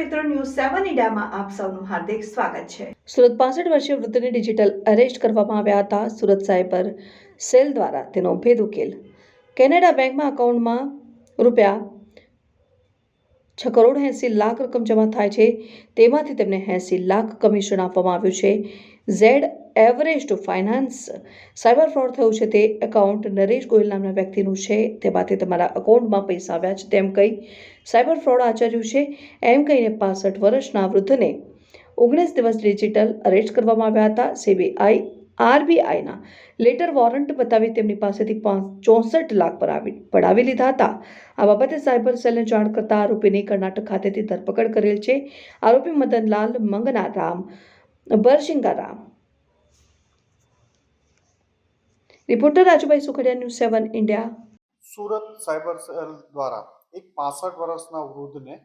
ઇન્ડિયામાં આપ સૌનું હાર્દિક સ્વાગત છે. સુરત પાસઠ વર્ષીય વૃદ્ધને ડિજિટલ અરેસ્ટ કરવામાં આવ્યા હતા. સુરત સાયબર સેલ દ્વારા તેનો ભેદ ઉકેલ. કેનેડા બેંકમાં અકાઉન્ટમાં રૂપિયા છ કરોડ એંસી લાખ રકમ જમા થાય છે. તેમાંથી તેમને એંસી લાખ કમિશન આપવામાં આવ્યું છે. Z Everest finance cyber fraud થયું છે તે એકાઉન્ટ નરેશ ગોયલ નામના વ્યક્તિનું છે. તેમાંથી તમારા અકાઉન્ટમાં પૈસા આવ્યા છે તેમ કહી સાયબર ફ્રોડ આચર્યું છે. એમ કહીને પાસઠ વર્ષના વૃદ્ધને ઓગણીસ દિવસ ડિજિટલ અરેસ્ટ કરવામાં આવ્યા હતા. સીબીઆઈ, આરબીઆઈના લેટર વોરંટ બતાવી તેમની પાસેથી ચોસઠ લાખ પર આવી પડાવી લીધા હતા. આ બાબતે સાયબર સેલને જાણ કરતા આરોપીની કર્ણાટક ખાતેથી ધરપકડ કરેલ છે. આરોપી Madanlal Mangna Ram reporter Rajubhai Sukhadia, news seven India. Surat cyber cell દ્વારા એક પાસઠ વર્ષના વૃદ્ધને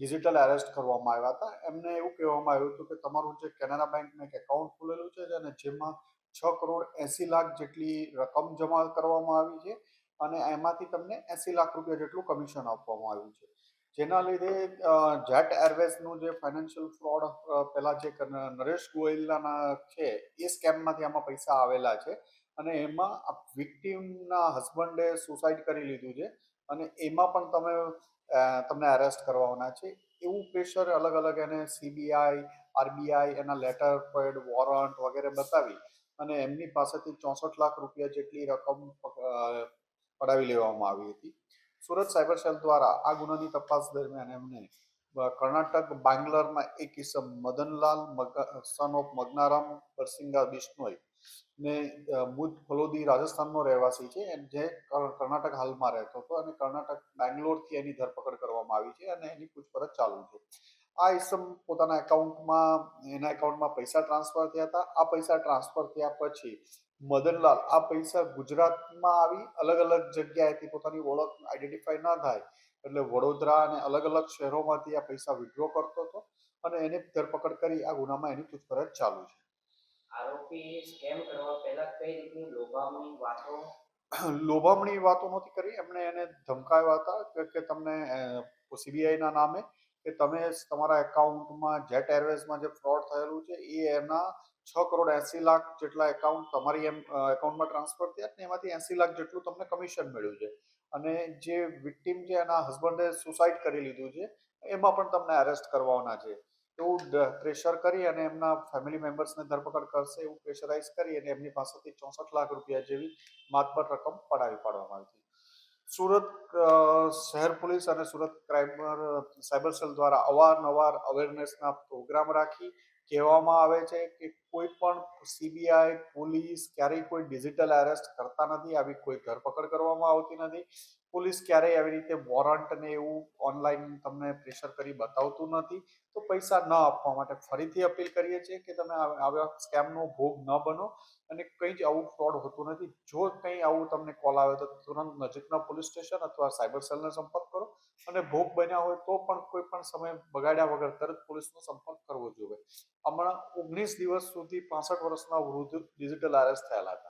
ડિજિટલ એરેસ્ટ કરવામાં આવ્યા હતા. એમને એવું કહેવામાં આવ્યું હતું કે તમારું જે કેનેરા બેંકનું એક એકાઉન્ટ ખુલેલું છે અને જેમાં છ કરોડ એંસી લાખ જેટલી રકમ જમા કરવામાં આવી છે અને એમાંથી તમને એંસી લાખ રૂપિયા જેટલું કમિશન આપવામાં આવ્યું છે. જેના લીધે જેટ એરવેઝનું જે ફાઇનાન્શિયલ ફ્રોડ પહેલાં જે નરેશ ગોયલના છે, એ સ્કેમમાંથી આમાં પૈસા આવેલા છે. અને એમાં વિક્ટીમના હસબન્ડે સુસાઇડ કરી લીધું છે અને એમાં પણ તમે તમને અરેસ્ટ કરવાના છે. એવું પ્રેશર અલગ અલગ એને સીબીઆઈ આરબીઆઈ એના લેટર પેડ વોરંટ વગેરે બતાવી અને એમની પાસેથી ચોસઠ લાખ રૂપિયા જેટલી રકમ પડાવી લેવામાં આવી હતી. સુરત સાયબર સેલ દ્વારા આ ગુનાની તપાસ દરમિયાન એમને કર્ણાટક, બાંગ્લોરમાં એક કિસ્સમ મદનલાલ સન ઓફ મગનારામ પરસિંગા બિશ્નોઈ ને અ, ફલોદી રાજસ્થાનનો રહેવાસી છે જે કર્ણાટક હાલમાં રહેતો હતો અને કર્ણાટક બેંગ્લોરથી એની ધરપકડ કરવામાં આવી છે અને એની પૂછપરછ ચાલુ છે. આ ઇસમ પોતાના એકાઉન્ટમાં એના એકાઉન્ટમાં પૈસા ટ્રાન્સફર થયા હતા. આ પૈસા ટ્રાન્સફર થયા પછી મદનલાલ આ પૈસા ગુજરાતમાં આવી અલગ અલગ જગ્યાએથી પોતાની ઓળખ આઈડેન્ટિફાઈ ના થાય એટલે વડોદરા અને અલગ અલગ શહેરોમાંથી આ પૈસા વિડ્રો કરતો હતો અને એની ધરપકડ કરી આ ગુનામાં એની પૂછપરછ ચાલુ છે. લોભામણી વાતો? લોભામણી નહોતી કરી. એમણે એને ધમકાવ્યા હતા કે કે તમને સીબીઆઈના નામે કે તમે તમારા એકાઉન્ટમાં જેટ એરવેઝમાં જે ફ્રોડ થયેલું છે, એ એના છ કરોડ એંસી લાખ જેટલા એકાઉન્ટ તમારી એમ એકાઉન્ટમાં ટ્રાન્સફર થયા ને એમાંથી એંસી લાખ જેટલું તમને કમિશન મળ્યું છે. અને જે વિક્ટીમ છે એના હસબન્ડે સુસાઇડ કરી લીધું છે. એમાં પણ તમને અરેસ્ટ કરવાના છે. એવું પ્રેશર કરી અને એમના ફેમિલી મેમ્બર્સને ધરપકડ કરશે એવું પ્રેશરાઇઝ કરી અને એમની પાસેથી ચોસઠ લાખ રૂપિયા જેવી માતબર રકમ પડાવી પાડવામાં આવી સુરત શહેર પોલીસ અને સુરત ક્રાઇમ સાયબર સેલ દ્વારા અવારનવાર અવેરનેસના પ્રોગ્રામ રાખી કહેવામાં આવે છે કે કોઈ પણ સીબીઆઈ પોલીસ ક્યારેય કોઈ ડિજિટલ એરેસ્ટ કરતા નથી, આવી કોઈ ધરપકડ કરવામાં આવતી નથી. પોલીસ ક્યારેય આવી રીતે વોરંટ ને એવું ઓનલાઈન તમને પ્રેશર કરી બતાવતું નથી. તો પૈસા ન આપવા માટે ફરીથી અપીલ કરીએ છીએ કે તમે આવા સ્કેમનો ભોગ ન બનો અને કંઈ જ આવું ફ્રોડ હોતું નથી. જો કંઈ આવું તમને કોલ આવે તો તુરંત નજીકના પોલીસ સ્ટેશન અથવા સાયબર સેલનો સંપર્ક કરો. અને ભોગ બન્યા હોય તો પણ કોઈ પણ સમય બગાડ્યા વગર તરત પોલીસનો સંપર્ક કરવો જોઈએ. હમણાં ઓગણીસ દિવસ સુધી પાસઠ વર્ષના વૃદ્ધ ડિજિટલ અરેસ્ટ થયેલા હતા.